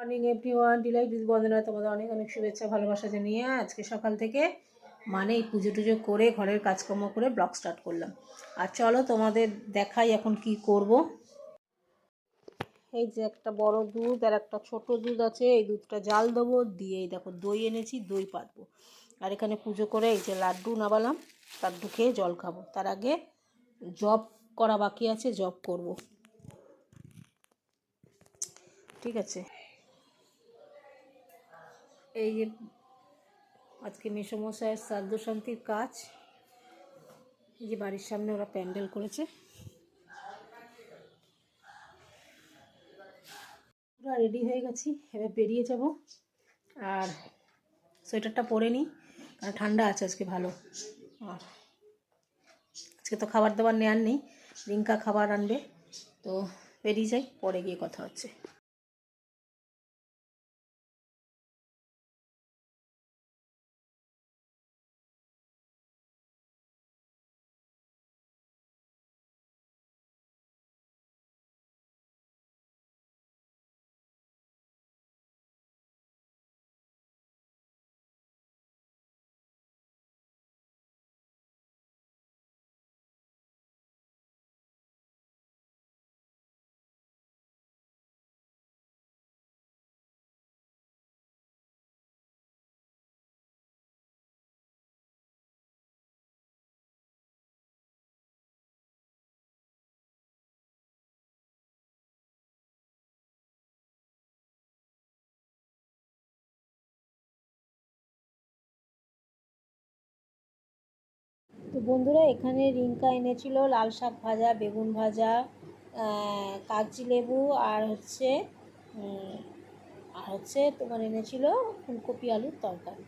Morning every one Deloitte দিদি বন্দনা তোমাদের অনেক অনেক শুভেচ্ছা, ভালোবাসা জানিয়ে আজকে সকাল থেকে মানে এই পুজো টুজো করে ঘরের কাজকর্ম করে ব্লগ স্টার্ট করলাম। আর চলো তোমাদের দেখাই এখন কি করব। এই যে একটা বড় দুধ আর একটা ছোট দুধ আছে, এই দুধটা জাল দেবো, দিয়ে দেখো দই এনেছি, দই পাতবো। আর এখানে পুজো করে এই যে লাড্ডু নাবালাম, লাড্ডু খেয়ে জল খাব। তার আগে জব করা বাকি আছে, জব করব। ঠিক আছে। এই যে আজকে মেসমশায়ের শ্রাদ্ধ শান্তির কাজ, এই যে বাড়ির সামনে ওরা প্যান্ডেল করেছে। পুরো রেডি হয়ে গেছি, এবার বেরিয়ে যাব। আর সোয়েটারটা পরে নিই, কারণ ঠান্ডা আছে আজকে ভালো। আর আজকে তো খাবার দাবার নেওয়ার নেই, রিঙ্কা খাবার আনবে। তো বেরিয়ে যাই, পরে গিয়ে কথা হচ্ছে। তো বন্ধুরা, এখানে রিঙ্কা এনেছিল লাল শাক ভাজা, বেগুন ভাজা কাগজি লেবু আর হচ্ছে আর হচ্ছে তোমার এনেছিল ফুলকপি আলুর তরকারি।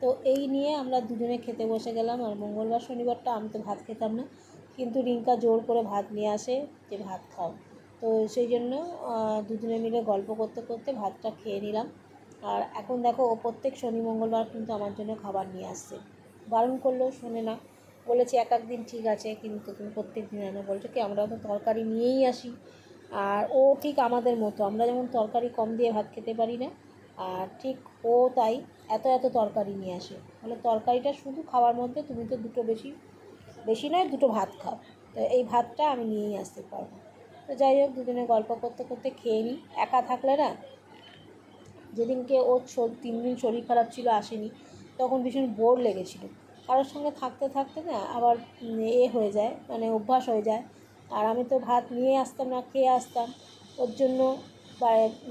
তো এই নিয়ে আমরা দুজনে খেতে বসে গেলাম আর মঙ্গলবার, শনিবারটা আমি তো ভাত খেতাম না, কিন্তু রিঙ্কা জোর করে ভাত নিয়ে আসে যে ভাত খাও। তো সেই জন্য দুজনে মিলে গল্প করতে করতে ভাতটা খেয়ে নিলাম। আর এখন দেখো, ও প্রত্যেক শনি মঙ্গলবার কিন্তু আমার জন্য খাবার নিয়ে আসছে। বারণ করলেও শোনে না। বলেছি এক এক দিন ঠিক আছে, কিন্তু তুমি প্রত্যেক দিন আনো বলছো কি আমরা তো তরকারি নিয়েই আসি। আর ও ঠিক আমাদের মতো, আমরা যেমন তরকারি কম দিয়ে ভাত খেতে পারি না, আর ঠিক ও তাই এত এত তরকারি নিয়ে আসে। তাহলে তরকারিটা শুধু খাওয়ার মধ্যে তুমি তো দুটো বেশি বেশি নয়, দুটো ভাত খাও। তো এই ভাতটা আমি নিয়েই আসতে পারব। তো যাই হোক, দুজনে গল্প করতে করতে খেয়ে নিই। একা থাকলে না, যেদিনকে ওর তিন দিন শরীর খারাপ ছিল, আসেনি, তখন ভীষণ বোর লেগেছিল। কারোর সঙ্গে থাকতে থাকতে না আবার এ হয়ে যায় মানে অভ্যাস হয়ে যায়। আর আমি তো ভাত নিয়ে আসতাম না, খেয়ে আসতাম। ওর জন্য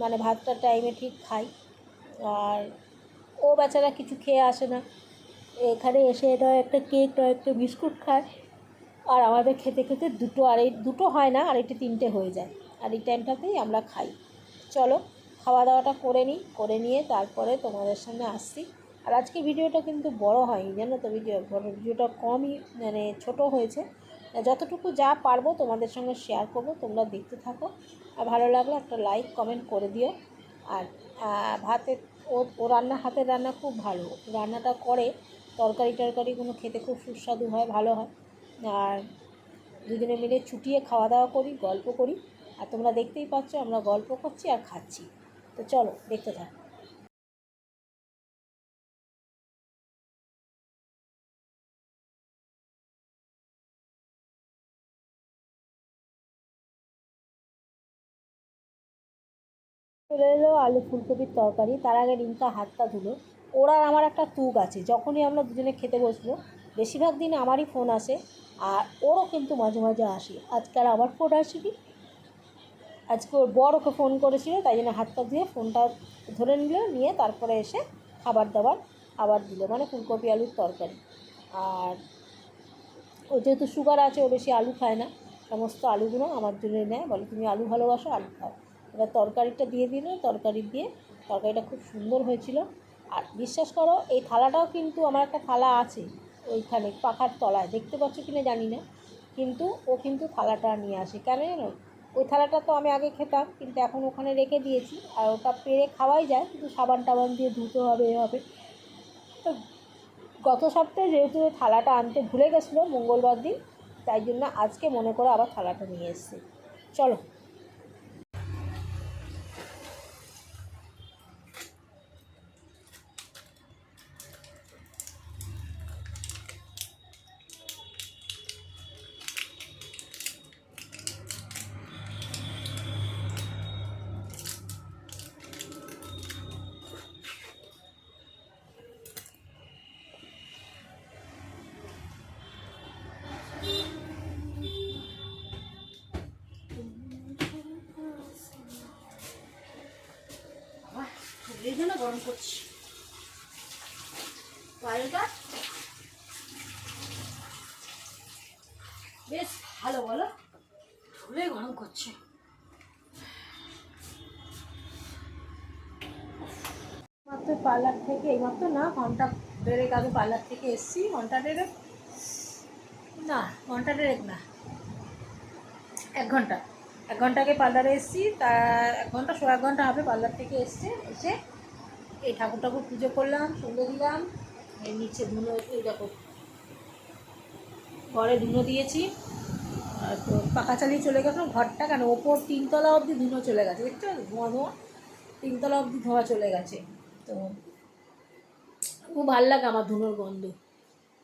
মানে ভাতটা টাইমে ঠিক খাই। আর ও বেচারা কিছু খেয়ে আসে না। এখানে এসে এটা একটা কেক নয় একটা বিস্কুট খায়। আর আমাদের খেতে খেতে দুটো আড়াই, দুটো হয় না আর আড়াইটে, তিনটে হয়ে যায়। আর এই টাইমটাতেই আমরা খাই। চলো খাওয়া দাওয়াটা করে নিই, করে নিয়ে তারপরে তোমাদের সামনে আসছি। আর আজকে ভিডিওটা কিন্তু বড় হয়নি, জানো তো? ভিডিও ভিডিওটা কমই মানে ছোট হয়েছে। যতটুকু যা পারব তোমাদের সঙ্গে শেয়ার করব, তোমরা দেখতে থাকো। আর ভালো লাগলে একটা লাইক কমেন্ট করে দিও। আর ভাতের ও ও রান্না, হাতের রান্না খুব ভালো। রান্নাটা করে, তরকারি টরকারিগুলো খেতে খুব সুস্বাদু হয়, ভালো হয়। আর দুজনে মিলে ছুটিয়ে খাওয়া দাওয়া করি, গল্প করি। আর তোমরা দেখতেই পাচ্ছ আমরা গল্প করছি আর খাচ্ছি। তো চলো, দেখতে থাকো। চলে এলো আলু ফুলকপির তরকারি। তার আগে রিঙ্কা হাতটা ধুলো। ওর আর আমার একটা তুক আছে, যখনই আমরা দুজনে খেতে বসবো, বেশিরভাগ দিন আমারই ফোন আসে আর ওরও কিন্তু মাঝে মাঝে আসে। আজকাল আমার ফোন আসেনি। আজকে ওর বর ওকে ফোন করেছিল, তাই জন্য হাতটা ধুয়ে ফোনটা ধরে নিল, নিয়ে তারপরে এসে খাবার দাবার আবার দিল মানে ফুলকপি আলুর তরকারি। আর ও যেহেতু সুগার আছে, ও বেশি আলু খায় না। সমস্ত আলুগুলো আমার জন্য নেয়। বলে, তুমি আলু ভালোবাসো, আলু খাও। এবার তরকারিটা দিয়ে দিল তরকারি দিয়ে তরকারিটা খুব সুন্দর হয়েছিল। আর বিশ্বাস করো, এই থালাটাও কিন্তু আমার একটা থালা আছে ওইখানে পাখার তলায়। দেখতে পাচ্ছ কি না জানি না। কিন্তু ও কিন্তু থালাটা নিয়ে আসে। কেন জানো? ওই থালাটা তো আমি আগে খেতাম, কিন্তু এখন ওখানে রেখে দিয়েছি। আর ওটা পেরে খাওয়াই যায়, কিন্তু সাবান টাবান দিয়ে ধুতে হবে, এ হবে। তো গত সপ্তাহে যেহেতু ওই থালাটা আনতে ভুলে গেছিল মঙ্গলবার দিন, তাই জন্য আজকে মনে করে আবার থালাটা নিয়ে এসেছি। চলো। গরম করছি। পায়েলটা? বেশ ভালো বলো। ভালোই গরম করছে। মাত্র পার্লার থেকে, এইমাত্র না, ঘণ্টা দেড়েক আগে পার্লার থেকে এসছি। ঘণ্টা দেড়েক? না, ঘণ্টা দেড়েক না। এক ঘণ্টা। এক ঘণ্টা আগে পার্লারে এসছি, তা এক ঘণ্টা, সোয়া এক ঘণ্টা হবে পার্লার থেকে এসছে, এসে এই ঠাকুর ঠাকুর পুজো করলাম সন্ধ্যে দিলাম, এই নিচে ধুনো, এই দেখো। ঘরে ধুনো দিয়েছি। আর তো পাখা চালিয়ে চলে গেছিলাম ঘরটা কেন ওপর তিনতলা অবধি ধুনো চলে গেছে দেখছ ধোঁয়া ধোঁয়া। তিনতলা অবধি ধোঁয়া চলে গেছে। তো খুব ভালো লাগে আমার ধুনোর গন্ধ।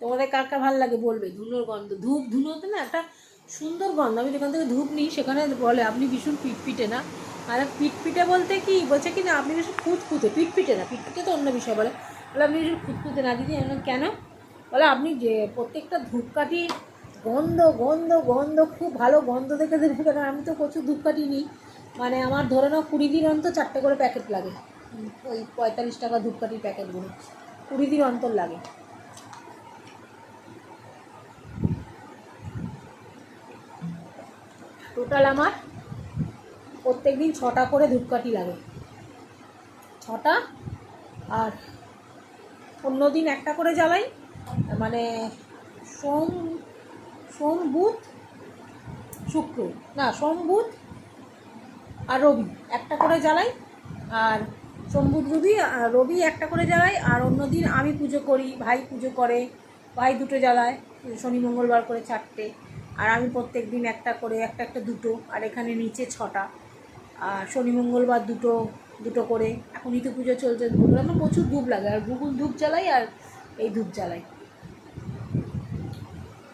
তোমাদের কার কার ভালো লাগে বলবে ধুনোর গন্ধ? ধূপ, ধুনোতে না একটা সুন্দর গন্ধ। আমি যেখান থেকে ধূপ নিই, সেখানে বলে, আপনি ভীষণ পিটপিটে না। আর পিটপিটে বলতে কি? বলছে কি না আপনি ভীষণ খুঁতখুঁতে, পিটপিটে না, পিটপিটে তো অন্য বিষয় বলে। বলে, আপনি ভীষণ খুঁতখুঁতে না দিদি? কেন? বলে, আপনি যে প্রত্যেকটা ধূপকাঠি গন্ধ গন্ধ গন্ধ, খুব ভালো গন্ধ দেখে দেবে কারণ আমি তো প্রচুর ধূপকাঠি নিই। মানে আমার ধরে নাও কুড়ি দিন অন্তর চারটে করে প্যাকেট লাগে। ওই পঁয়তাল্লিশ টাকা ধূপকাঠির প্যাকেটগুলো। কুড়ি দিন অন্তর লাগে। টোটাল আমার প্রত্যেক দিন ছটা করে ধূপকাঠি লাগে। ছটা? আর অন্য দিন একটা করে জ্বালাই মানে সোম সোম বুধ, শুক্র, না, সোম বুধ আর রবি একটা করে জ্বালাই, আর সোম বুধ, রবি রবি একটা করে জ্বালাই, আর অন্য দিন আমি পুজো করি, ভাই পুজো করে, ভাই দুটো জ্বালায়, শনি, মঙ্গলবার করে চারটে, আর আমি প্রত্যেক দিন একটা করে, একটা একটা দুটো, আর এখানে নিচে ছটা। শনি, মঙ্গলবার দুটো দুটো করে। এখন ইতো পুজো চলছে ধূপ আমার প্রচুর ধূপ লাগে, আর গুগুল ধূপ জ্বালাই আর এই ধূপ জ্বালাই।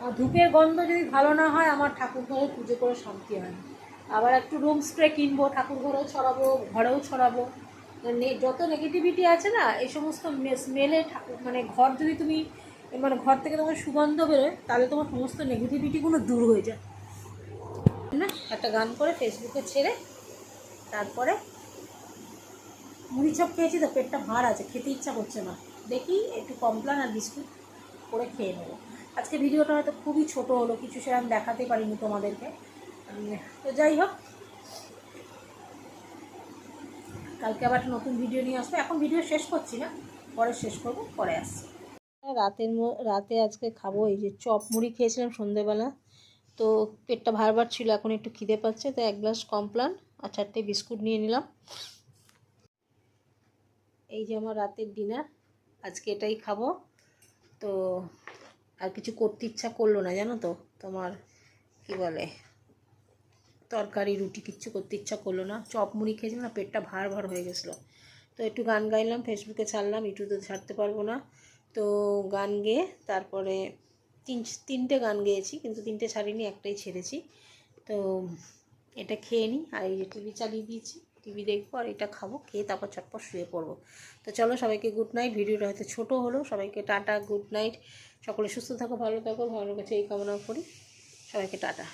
আর ধূপের গন্ধ যদি ভালো না হয়, আমার ঠাকুর ঘরে পুজো করে শান্তি হয় আবার একটু রুম স্প্রে কিনবো ঠাকুর ঘরেও ছড়াবো। ঘরেও ছড়াবো যত নেগেটিভিটি আছে না, এই সমস্ত স্মেলে ঠাকুর মানে ঘর যদি তুমি মানে ঘর থেকে তোমার সুগন্ধ বেরোয়, তাহলে তোমার সমস্ত নেগেটিভিটিগুলো দূর হয়ে যায়। না? একটা গান করে ফেসবুকে ছেড়ে তারপরে মুড়ি চপ খেয়েছি তো, পেটটা ভার আছে, খেতে ইচ্ছা করছে না। দেখি একটু কমপ্লান আর বিস্কুট করে খেয়ে নেব। আজকে ভিডিওটা হয়তো খুবই ছোট হলো, কিছু সেরকম দেখাতে পারিনি তোমাদেরকে। তো যাই হোক, কালকে আবার একটা নতুন ভিডিও নিয়ে আসব। এখন ভিডিও শেষ করছি না, পরে শেষ করব, পরে আসছি। রাতের রাতে আজকে খাব এই যে চপ মুড়ি খেয়েছিলাম সন্ধেবেলা। তো পেটটা ভার ছিল, এখন একটু খিদে পাচ্ছে তো এক গ্লাস কমপ্লান। আর চারটে বিস্কুট নিয়ে নিলাম। এই যে আমার রাতের ডিনার, আজকে এটাই খাব। তো আর কিছু করতে ইচ্ছা করল না, জানো তো? তোমার কি বলে? তরকারি, রুটি কিচ্ছু করতে ইচ্ছা করল না। চপ মুড়ি খেয়েছিলাম না, পেটটা ভার ভার হয়ে গেছিল। তো একটু গান গাইলাম, ফেসবুকে ছাড়লাম, ইউটিউবে ছাড়তে পারব না। তো গান গেয়ে তারপরে তিন, তিনটে গান গেয়েছি, কিন্তু তিনটে ছাড়িনি, একটাই ছেড়েছি। তো এটা খেয়ে নিই আর এই যে টিভি চালিয়ে দিয়েছি, টিভি দেখব আর এটা খাব, খেয়ে তারপর চটপট শুয়ে পড়ব। তো চলো সবাইকে গুড নাইট ভিডিওটা হয়তো ছোটো হলো সবাইকে টাটা গুড নাইট সকলে সুস্থ থাকো, ভালো থাকো, ভালো কাছে এই কামনা করি। সবাইকে টাটা।